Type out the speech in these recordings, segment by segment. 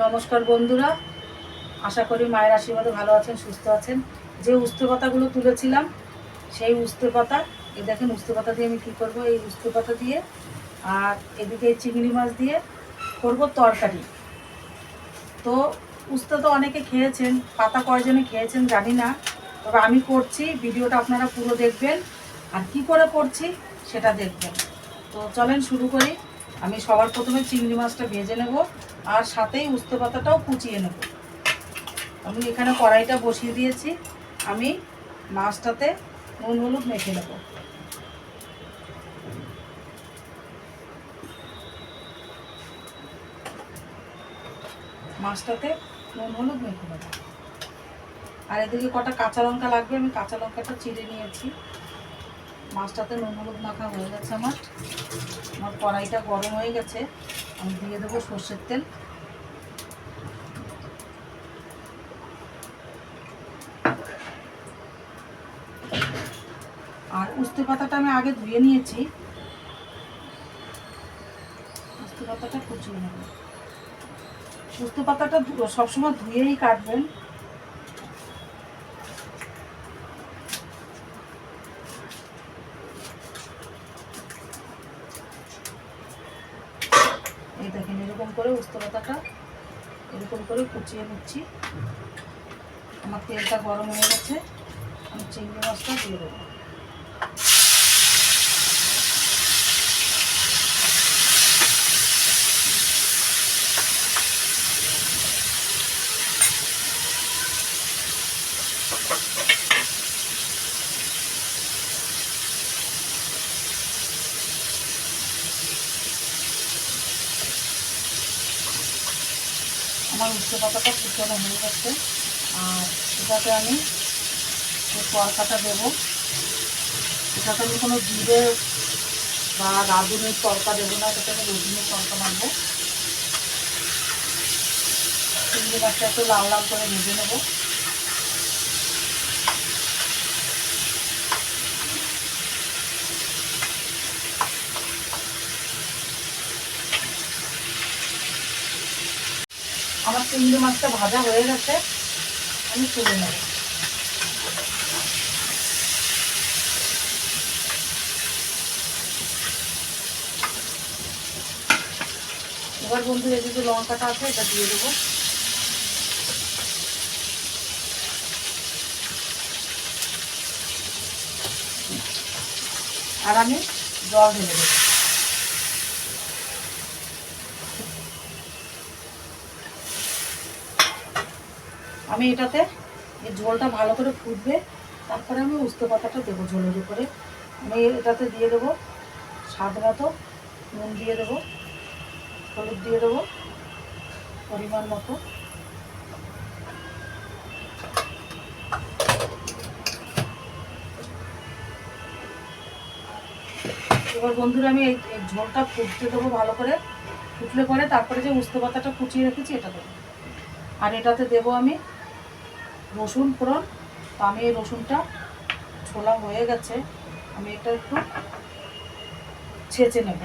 নমস্কার বন্ধুরা। আশা করি মায়ের আশীর্বাদে ভালো আছেন, সুস্থ আছেন। যে উস্তে পাতাগুলো তুলেছিলাম, সেই উস্তে পাতা এই দেখেন উস্তে পাতা দিয়ে আমি কী করব? এই উস্তে পাতা দিয়ে আর এদিকে চিংড়ি মাছ দিয়ে করব তরকারি। তো উস্তে তো অনেকে খেয়েছেন, পাতা কয়জনে খেয়েছেন জানি না, তবে আমি করছি, ভিডিওটা আপনারা পুরো দেখবেন। আর কি করে করছি, সেটা দেখবেন। তো চলেন শুরু করি। আমি সবার প্রথমে চিংড়ি মাছটা ভেজে নেব। আর সাথেই উস্তে পাতাটাও কুচিয়ে নেব। আমি এখানে কড়াইটা বসিয়ে দিয়েছি। আমি মাছটাতে নুন হলুদ মেখে নেব। মাছটাতে নুন হলুদ মেখে নেব। আর এদিকে কটা কাঁচা লঙ্কা লাগবে, আমি কাঁচা লঙ্কাটা চিড়ে নিয়েছি। মাছটাতে নুন হলুদ মাখা হয়ে গেছে আমার। আমার কড়াইটা গরম হয়ে গেছে। আমি দিয়ে দেবো সর্ষের তেল। আর উস্তে পাতাটা আমি আগে ধুয়ে নিয়েছি। উস্তে পাতাটা কুচিয়ে নেব। উস্তে পাতাটা সবসময় ধুয়েই কাটবেন এই দেখেন করে এরকম করে কুচিয়ে নিচ্ছি। আমার তেলটা গরম হয়ে গেছে, আমি চিংড়ি মাছটা দিয়ে দেবো। আমার উচ্চ পাতাটা ফুটানো হয়ে গেছে। আর এটাতে আমি তরকাটা দেবো, এটাতে আমি কোনো জিরে বা রাঁধুনির তরকা দেবো না, এটাতে আমি রসুনের তরকা মারবো চিংড়ি মাছটা একটু লাল লাল করে ভেজে নেব। আমার চিংড়ি মাছটা ভাজা হয়ে গেছে, আমি তুলে নেব। এবার বন্ধু, এই যে লঙ্কাটা আছে, এটা দিয়ে দেবো। আর আমি জল ঢেলে দেবো। আমি এটাতে এই ঝোলটা ভালো করে ফুটবে, তারপরে আমি উস্তে পাতাটা দেবো ঝোলের উপরে। আমি এটাতে দিয়ে দেবো স্বাদ মতো, নুন দিয়ে দেবো, হলুদ দিয়ে দেবো পরিমাণ মতো। এবার বন্ধুরা আমি এই ঝোলটা ফুটতে দেবো ভালো করে। ফুটলে পরে তারপরে যে উস্তে পাতাটা কুচিয়ে রেখেছি, এটা দেবো। আর এটাতে দেবো আমি রসুন ফোড়ন তো আমি এই রসুনটা ছোলা হয়ে গেছে আমি এটা একটু ছেঁচে নেব।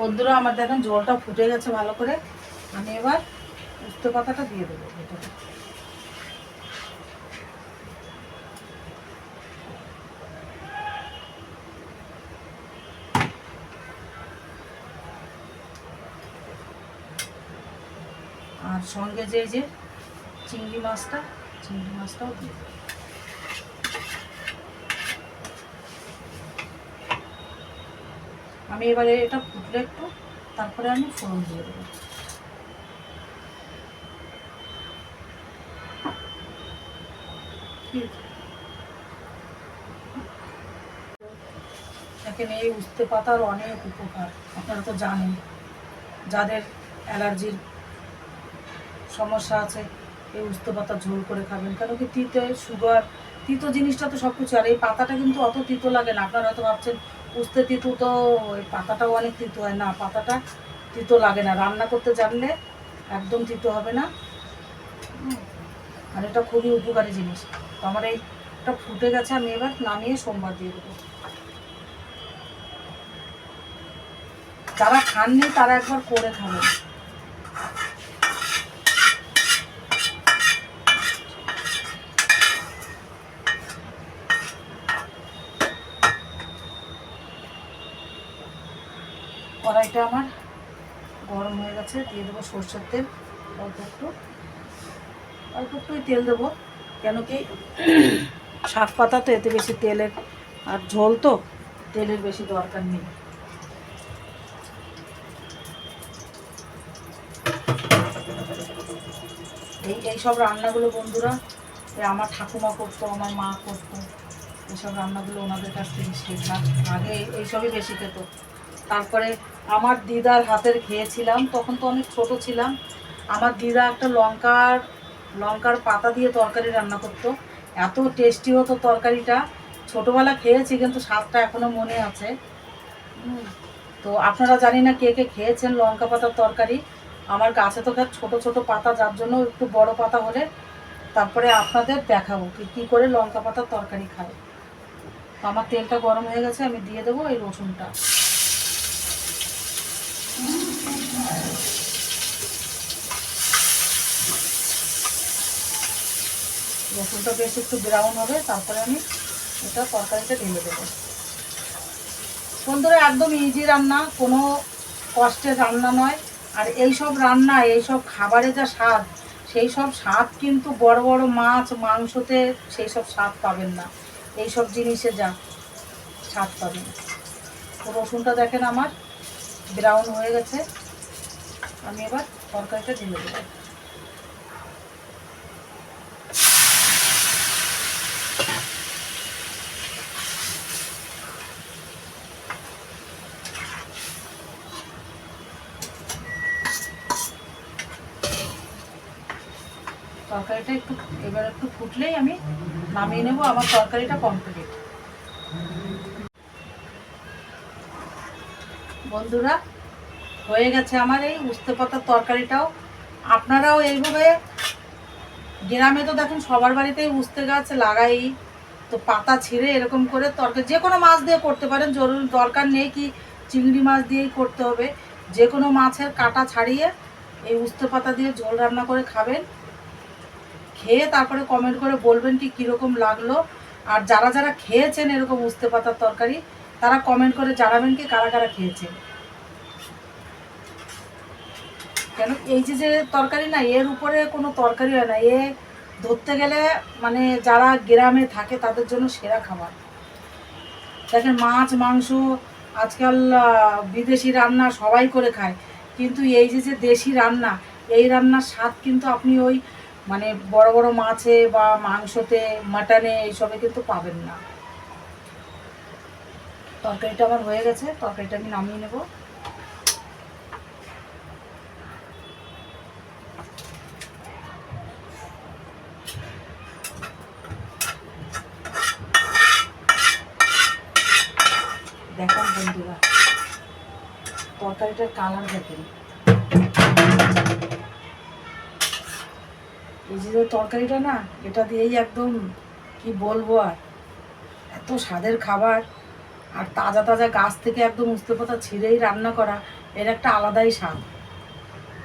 বন্ধুরা আমার দেখেন জলটা ফুটে গেছে ভালো করে। আমি এবার উস্তে পাতাটা দিয়ে দেবো আর সঙ্গে যে যে চিংড়ি মাছটা, চিংড়ি মাছটাও দিয়ে দেবো। আমি এবারে এটা ফুটলে একটু, তারপরে আমি ফোড়ন দিয়ে দেবো। দেখেন এই উস্তে পাতার অনেক উপকার, আপনারা তো জানেন। যাদের অ্যালার্জির সমস্যা আছে, এই উস্তে পাতা ঝোল করে খাবেন। কেন কি তিতে, সুগার, তিতো জিনিসটা তো সব কিছু, আর এই পাতাটা কিন্তু অত তিতো লাগে না। আপনারা হয়তো ভাবছেন উস্তে তিতু তো ওই পাতাটাও অনেক তিতো হয় না, পাতাটা তিতো লাগে না। রান্না করতে জানলে একদম তিতো হবে না। আর এটা খুবই উপকারী জিনিস। তো আমার এইটা ফুটে গেছে, আমি এবার নামিয়ে সোমবার দিয়ে দেবো। যারা খাননি তারা একবার করে খাবেন কড়াইটা আমার গরম হয়ে গেছে, দিয়ে দেবো সর্ষের তেল, অল্প একটু। অল্প একটুই তেল দেবো, কেন কি শাক পাতা তো এতে বেশি তেলের, আর ঝোল তো তেলের বেশি দরকার নেই। এই এইসব রান্নাগুলো বন্ধুরা আমার ঠাকুমা করতো, আমার মা করতো এইসব রান্নাগুলো ওনাদের কাছ থেকে শেখা আগে এইসবই বেশি খেত। তারপরে আমার দিদার হাতের খেয়েছিলাম, তখন তো অনেক ছোট ছিলাম। আমার দিদা একটা লঙ্কার লঙ্কার পাতা দিয়ে তরকারি রান্না করতো। এত টেস্টি হতো তরকারিটা। ছোটোবেলা খেয়েছি, কিন্তু স্বাদটা এখনও মনে আছে। তো আপনারা জানি না কে কে খেয়েছেন লঙ্কা পাতার তরকারি। আমার গাছে তো ছোট ছোট পাতা, যার জন্য একটু বড় পাতা হলে তারপরে আপনাদের দেখাবো কি, কী করে লঙ্কা পাতার তরকারি খায়। তো আমার তেলটা গরম হয়ে গেছে, আমি দিয়ে দেবো এই রসুনটা। রসুনটা বেশ একটু ব্রাউন হবে, তারপরে আমি এটা তরকারিতে ঢেলে দেবো। বন্ধুরা, একদম ইজি রান্না, কোনো কষ্টের রান্না নয়। আর এই সব রান্না, এই সব খাবারে যা স্বাদ, সেই সব স্বাদ কিন্তু বড় বড় মাছ, মাংসতে সেই সব স্বাদ পাবেন না। এই সব জিনিসে যা স্বাদ পাবেন। রসুনটা দেখেন আমার ব্রাউন হয়ে গেছে, আমি এবার তরকারিটা ঢেলে দেবো। তরকারিটা একটু, এবার একটু ফুটলেই আমি নামিয়ে নেব, আমার তরকারিটা কমপ্লিট বন্ধুরা, হয়ে গেছে আমার এই উস্তে পাতার তরকারিটাও। আপনারাও এইভাবে গ্রামে তো দেখেন সবার বাড়িতেই উস্তে গাছ লাগাই, তো পাতা ছিঁড়ে এরকম করে তরকারি যে কোনো মাছ দিয়ে করতে পারেন, জরুরি দরকার নেই কি চিংড়ি মাছ দিয়েই করতে হবে। যে কোনো মাছের কাটা ছাড়িয়ে এই উস্তে পাতা দিয়ে ঝোল রান্না করে খাবেন। খেয়ে তারপরে কমেন্ট করে বলবেন কি কীরকম লাগল। আর যারা যারা খেয়েছেন এরকম উস্তে পাতার তরকারি তারা কমেন্ট করে, জানাবেন কি? কারা কারা খেয়েছে? কেন? এই যে যে তরকারি না, এর উপরে কোনো তরকারি হয় না। এ ধরতে গেলে মানে যারা গ্রামে থাকে, তাদের জন্য সেরা খাবার। দেখেন, মাছ, মাংস, আজকাল বিদেশি রান্না সবাই করে খায়। কিন্তু এই যে যে দেশি রান্না, এই রান্নার স্বাদ কিন্তু আপনি ওই মানে বড় বড় মাছে বা মাংসতে, মাটনে, এইসবে কিন্তু পাবেন না। তরকারিটা আমার হয়ে গেছে, তরকারিটা আমি নামিয়ে নেব। দেখান বন্ধুরা, তরকারিটার কালার দেখেন এই যে তরকারিটা না, এটা দিয়েই একদম, কি বলব আর, এত স্বাদের খাবার। আর তাজা তাজা গাছ থেকে একদম উস্তে পাতা ছিঁড়েই রান্না করা, এর একটা আলাদাই স্বাদ।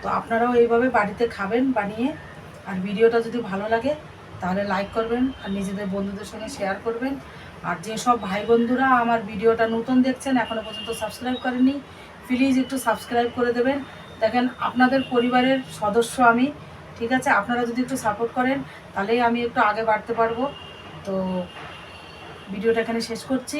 তো আপনারাও এইভাবে বাড়িতে খাবেন বানিয়ে, আর ভিডিওটা যদি ভালো লাগে, তাহলে লাইক করবেন আর নিজেদের বন্ধুদের সঙ্গে শেয়ার করবেন। আর যেসব ভাই বন্ধুরা আমার ভিডিওটা নতুন দেখছেন এখনও পর্যন্ত সাবস্ক্রাইব করেননি প্লিজ একটু সাবস্ক্রাইব করে দেবেন। দেখেন, আপনাদের পরিবারের সদস্য আমি, ঠিক আছে? আপনারা যদি একটু সাপোর্ট করেন, তাহলেই আমি একটু আগে বাড়তে পারব। তো ভিডিওটা এখানে শেষ করছি।